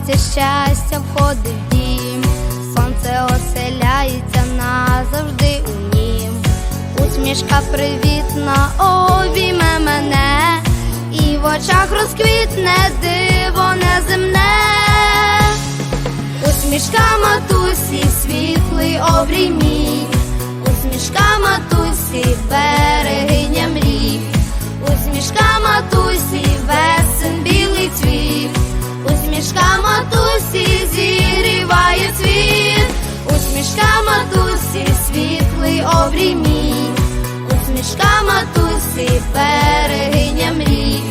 щастя входить в дім, сонце оселяється назавжди у нім. Усмішка привітна обійме мене, і в очах розквітне диво неземне. Усмішка матусі, світлий обрій мій, усмішка матусі, берегиня мрій, усмішка матусі, весен усмішка матусі, зігріває світ, усмішка матусі, світлий обрій мій, усмішка матусі, берегиня мрій,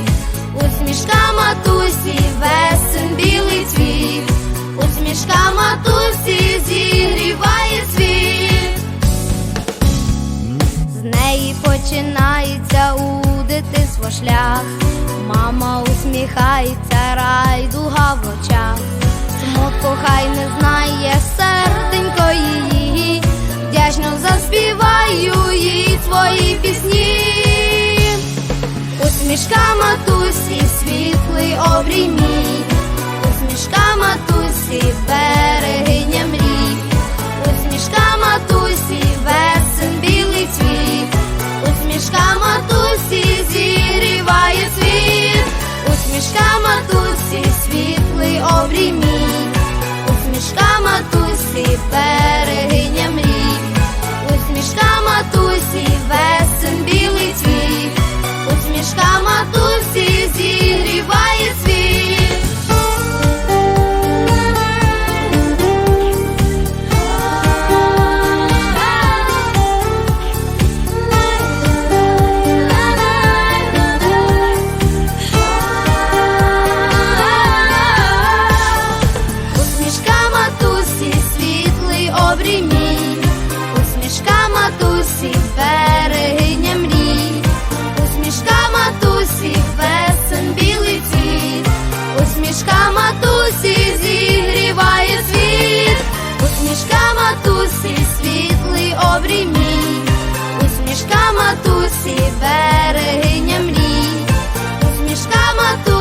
усмішка матусі, весен білий цвіт. Усмішка матусі зігріває дитинство шлях. Мама усміхається, райдуга в очах. Смутку хай не знає серденько її. Вдячно заспіваю їй свої пісні. Усмішка матусі, світлий обрій мій, усмішка матусі, берегиня мрій, усмішка матусі, весен білий цвіт, усмішка матусі, усмішка матусі, світлий обрій мій, усмішка матусі. матусі, берегиня мрій, усмішка матусі, весен білий цвіт, усмішка матусі зігріває світ, усмішка матусі, світлий обрімі, мій, усмішка матусі, берегиня мрій, усмішка матусі.